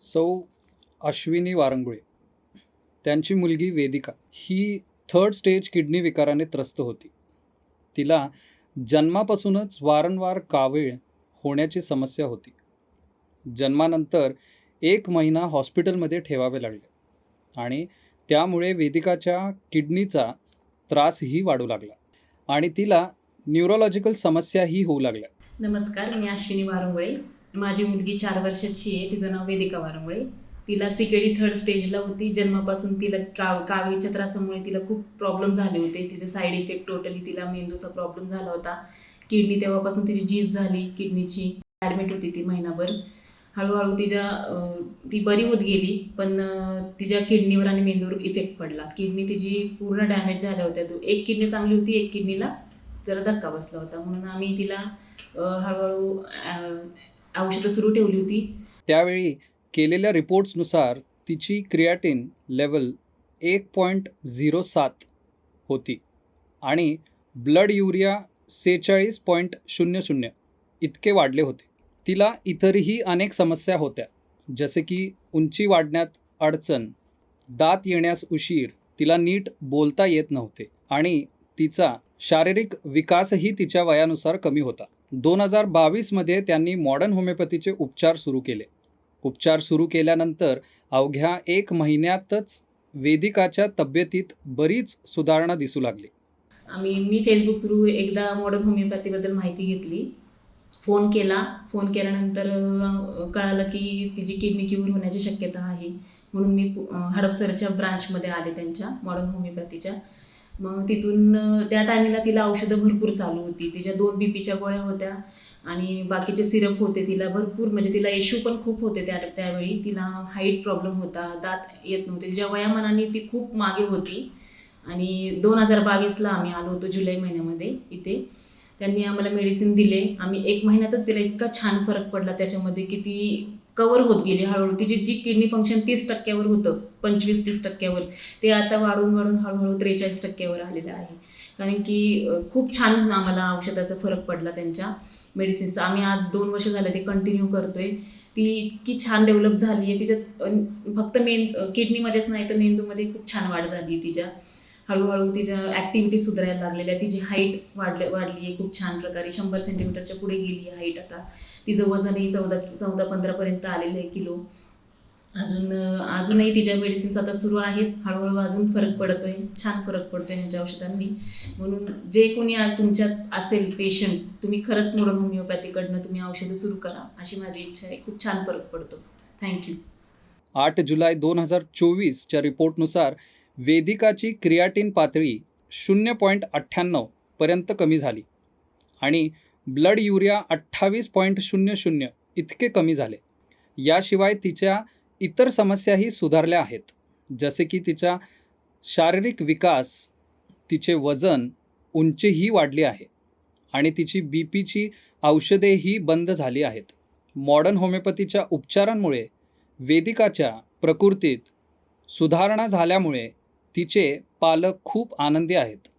सौ अश्विनी वारंगुळे. त्यांची मुलगी वेदिका. ही थर्ड स्टेज किडनी विकाराने त्रस्त होती. तिला जन्मापासूनच वारंवार कावीळ होण्याची समस्या होती. जन्मानंतर एक महिना हॉस्पिटलमध्ये ठेवावे लागले आणि त्यामुळे वेदिकाच्या किडनीचा त्रासही वाढू लागला आणि तिला न्यूरोलॉजिकल समस्याही होऊ लागल्या. नमस्कार मी अश्विनी वारंगुळे. माझी मुलगी चार वर्षाची आहे तिचं नाव वेदिका वारंगुळे. तिला सिकेडी थर्ड स्टेजला होती. जन्मापासून तिला काव कावीच्या त्रासामुळे तिला खूप प्रॉब्लेम झाले होते. तिचे साईड इफेक्ट टोटली तिला मेंदूचा प्रॉब्लेम झाला होता. किडनी तेव्हापासून तिची झीज झाली. किडनीची ॲडमिट होती ती महिनाभर. हळूहळू तिच्या ती बरी होत गेली. पण तिच्या किडनीवर आणि मेंदूवर इफेक्ट पडला. किडनी तिची पूर्ण डॅमेज झाल्या होत्या. तो एक किडनी चांगली होती एक किडनीला जरा धक्का बसला होता. म्हणून आम्ही तिला हळूहळू औषधं सुरू ठेवली होती. त्यावेळी केलेल्या रिपोर्ट्सनुसार तिची क्रियाटिन लेवल एक पॉईंट झिरो सात होती आणि ब्लड युरिया सेहेचाळीस पॉईंट शून्य शून्य इतके वाढले होते. तिला इतरही अनेक समस्या होत्या जसे की उंची वाढण्यात अडचण दात येण्यास उशीर तिला नीट बोलता येत नव्हते आणि तिचा शारीरिक विकासही तिच्या वयानुसार कमी होता. दोन हजार बावीसमध्ये त्यांनी मॉडर्न होमिओपॅथीचे उपचार सुरू केले. उपचार सुरू केल्यानंतर अवघ्या एक महिन्यातच वेदिकाच्या तब्येतीत बरीच सुधारणा दिसू लागली. आम्ही मी फेसबुक थ्रू एकदा मॉडर्न होमिओपॅथीबद्दल माहिती घेतली. फोन केला. फोन केल्यानंतर कळालं की तिची किडनी क्यूर होण्याची शक्यता आहे. म्हणून मी हडपसरच्या ब्रांचमध्ये आले त्यांच्या मॉडर्न होमिओपॅथीच्या मग तिथून त्या टायमिंगला तिला औषधं भरपूर चालू होती. तिच्या दोन बी पीच्या गोळ्या होत्या आणि बाकीचे सिरप होते तिला भरपूर. म्हणजे तिला इश्यू पण खूप होते त्या त्यावेळी. तिला हाईट प्रॉब्लेम होता दात येत नव्हते. तिच्या वयामानाने ती खूप मागे होती. आणि दोन हजार बावीसला आम्ही आलो होतो जुलै महिन्यामध्ये इथे. त्यांनी आम्हाला मेडिसिन दिले. आम्ही एक महिन्यातच तिला इतका छान फरक पडला त्याच्यामध्ये की ती कवर होत गेली हळूहळू. तिची जी किडनी फंक्शन तीस टक्क्यावर होतं पंचवीस तीस टक्क्यावर. ते आता वाढून वाढून हळूहळू त्रेचाळीस टक्क्यावर आलेलं आहे. कारण की खूप छान आम्हाला औषधाचा फरक पडला त्यांच्या मेडिसिन्सचा आम्ही आज दोन वर्ष झालं ते कंटिन्यू करतोय. ती इतकी छान डेव्हलप झाली आहे तिच्यात फक्त मेन किडनीमध्येच नाही तर मेंदूमध्ये खूप छान वाढ झाली आहे तिच्या. हळूहळू तिच्या ॲक्टिव्हिटी सुधारायला लागलेल्या तिची हाईट वाढले वाढली आहे खूप छान प्रकारे. शंभर सेंटीमीटरच्या पुढे गेली आहे हाईट आता. तिचं वजनही चौदा चौदा पंधरापर्यंत आलेलं आहे किलो. अजून अजूनही तिच्या मेडिसिन्स आता सुरू आहेत. हळूहळू अजून फरक पडतोय. छान फरक पडतोय ह्यांच्या औषधांनी. म्हणून जे कोणी आज तुमच्यात असेल पेशंट तुम्ही खरंच मॉडर्न होमिओपॅथीकडनं तुम्ही औषधं सुरू करा. अशी माझी इच्छा आहे. खूप छान फरक पडतो. थँक्यू आठ जुलै दोन हजार चोवीसच्या रिपोर्टनुसार वेदिकाची क्रियाटिन पातळी शून्य पॉईंट अठ्ठ्याण्णवपर्यंत कमी झाली. आणि ब्लड युरिया अठ्ठावीस पॉईंट शून्य शून्य इतके कमी झाले. याशिवाय तिच्या इतर समस्याही सुधारल्या आहेत. जसे की तिचा शारीरिक विकास तिचे वजन उंचीही वाढली आहे आणि तिची बी पीची औषधेही बंद झाली आहेत. मॉडर्न होमिओपॅथीच्या उपचारांमुळे वेदिकाच्या प्रकृतीत सुधारणा झाल्यामुळे तिचे पालक खूप आनंदी आहेत.